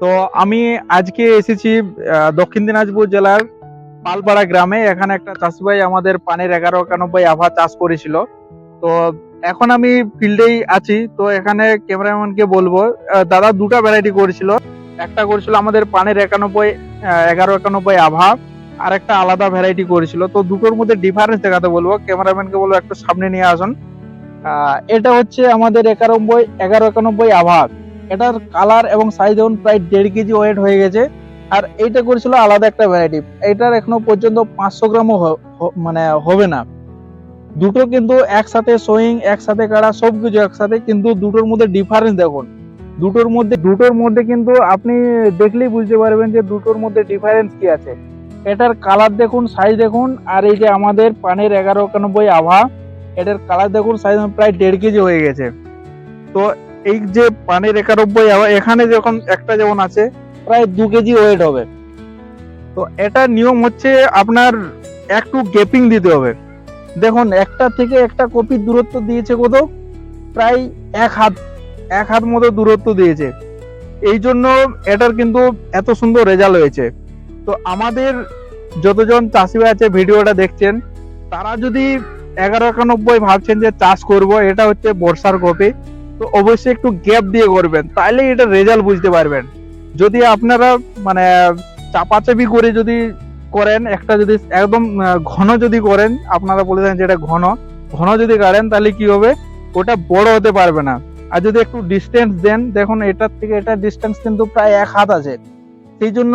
তো আমি আজকে এসেছি দক্ষিণ দিনাজপুর জেলার পালপাড়া গ্রামে। এখানে একটা চাষি ভাই আমাদের পানের এগারো একানব্বই আভা চাষ করেছিল। তো এখন আমি ফিল্ডেই আছি। তো এখানে ক্যামেরাম্যানকে বলব দাদা দুটা ভ্যারাইটি করেছিল। একটা করেছিল আমাদের পানের একানব্বই এগারো একানব্বই আভা। আর একটা আলাদা ভ্যারাইটি করেছিল। তো দুটোর মধ্যে ডিফারেন্স দেখাতে বলব। ক্যামেরাম্যানকে বলব একটু সামনে নিয়ে আসুন। এটা হচ্ছে আমাদের একানব্বই, এগারো একানব্বই আভা। এটার কালার এবং সাইজ দেখুন প্রায় দেড় কেজি ওয়েট হয়ে গেছে। আর এইটা করেছিল আলাদা একটা ভ্যারাইটি এটার এখনও পর্যন্ত পাঁচশো গ্রামও মানে হবে না। দুটো কিন্তু একসাথে সোয়িং একসাথে কাড়া, সবকিছু একসাথে, কিন্তু দুটোর মধ্যে ডিফারেন্স দেখুন। দুটোর মধ্যে দুটোর মধ্যে কিন্তু আপনি দেখলেই বুঝতে পারবেন যে দুটোর মধ্যে ডিফারেন্স কি আছে। এটার কালার দেখুন সাইজ দেখুন, আর এই যে আমাদের পানের এগারো একানব্বই আভা, এটার কালার দেখুন সাইজ প্রায় দেড় কেজি হয়ে গেছে। তো এই যে পানের একানব্বই এখানে যখন একটা যেমন আছে প্রায় দু কেজি ওয়েট হবে। তো এটা নিয়ম হচ্ছে আপনার একটু গ্যাপিং দিতে হবে। দেখুন একটা থেকে একটা কপির দূরত্ব দিয়েছে কত প্রায় এক হাত এক হাত মতো দূরত্ব দিয়েছে। এই জন্য এটার কিন্তু এত সুন্দর রেজাল্ট হয়েছে। তো আমাদের যতজন চাষি আছে ভিডিওটা দেখছেন তারা যদি এগারো একানব্বই ভাবছেন যে চাষ করব এটা হচ্ছে বর্ষার কপি। তো অবশ্যই একটু গ্যাপ দিয়ে করবেন তাহলে এটা রেজাল্ট বুঝতে পারবেন। যদি আপনারা মানে চাপাচাপি করে যদি করেন, একটা যদি একদম ঘন যদি করেন, আপনারা বলে দেন যেটা ঘন ঘন যদি কাটেন, তাহলে কি হবে? ওটা বড় হতে পারবে না। আর যদি একটু ডিস্টেন্স দেন, দেখুন এটার থেকে এটা ডিস্টেন্স কিন্তু প্রায় এক হাত আছে। সেই জন্য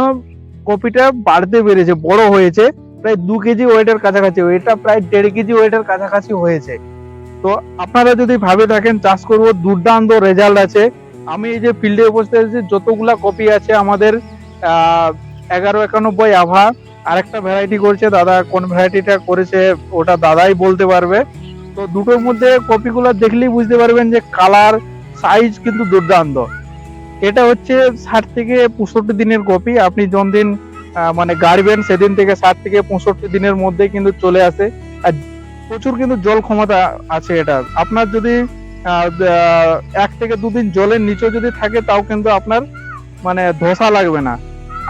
কপিটা বাড়তে পেরেছে, বড় হয়েছে, প্রায় দু কেজি ওয়েটের কাছাকাছি, এটা প্রায় দেড় কেজি ওয়েটের কাছাকাছি হয়েছে। তো আপনারা যদি ভাবে থাকেন চাষ করব দুর্দান্ত রেজাল্ট আছে। আমি এই যে ফিল্ডে উপস্থিত আছি যতগুলা কপি আছে আমাদের এগারো একানব্বই আভা। আরেকটা ভ্যারাইটি করছে দাদা কোন ভ্যারাইটিটা করেছে ওটা দাদাই বলতে পারবে। তো দুটোর মধ্যে কপিগুলো দেখলেই বুঝতে পারবেন যে কালার সাইজ কিন্তু দুর্দান্ত। এটা হচ্ছে ষাট থেকে পঁয়ষট্টি দিনের কপি আপনি যতদিন আহ, মানে গাড়বেন সেদিন থেকে ষাট থেকে পঁয়ষট্টি দিনের মধ্যে কিন্তু চলে আসে। আর প্রচুর কিন্তু জল ক্ষমতা আছে এটা। আপনার যদি এক থেকে দুদিন জলের নিচে যদি থাকে, তাও কিন্তু আপনার মানে ধোসা লাগবে না।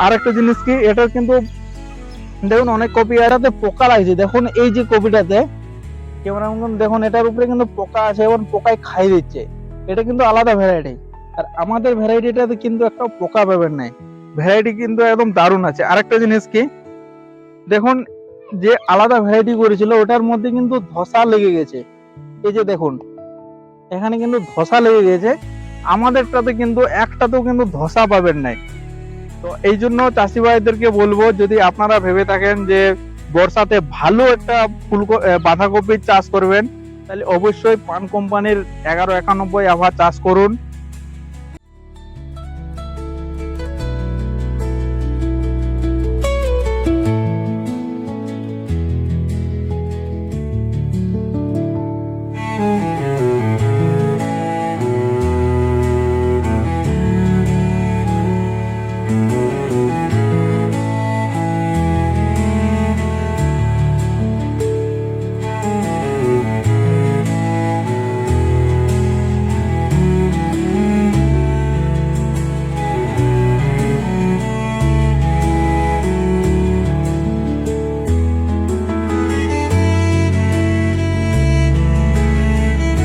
আর একটা জিনিস কি এটা কিন্তু দেখুন অনেক কপি, এটাতে পোকা লাগছে। দেখুন এই যে কপিটাতে, ক্যামেরাম্যান, দেখুন এটার উপরে কিন্তু পোকা আছে এবং পোকায় খাই দিচ্ছে। এটা কিন্তু আলাদা ভ্যারাইটি আর আমাদের ভ্যারাইটিটাতে কিন্তু একটা পোকা পাবেন নাই। ভ্যারাইটি কিন্তু একদম দারুণ আছে। আরেকটা জিনিস কি, দেখুন যে আলাদা ভ্যারাইটি করেছিল, ওটার মধ্যে কিন্তু ধসা লেগে গেছে। এই যে দেখুন, এখানে কিন্তু ধসা লেগে গেছে। আমাদেরটাতে কিন্তু, একটাতেও কিন্তু ধসা পাবেন নাই। তো এই জন্য চাষি ভাইদেরকে বলব, যদি আপনারা ভেবে থাকেন যে বর্ষাতে ভালো একটা ফুল বাঁধাকপির চাষ করবেন, তাহলে অবশ্যই পান কোম্পানির এগারো একানব্বই আভা চাষ করুন।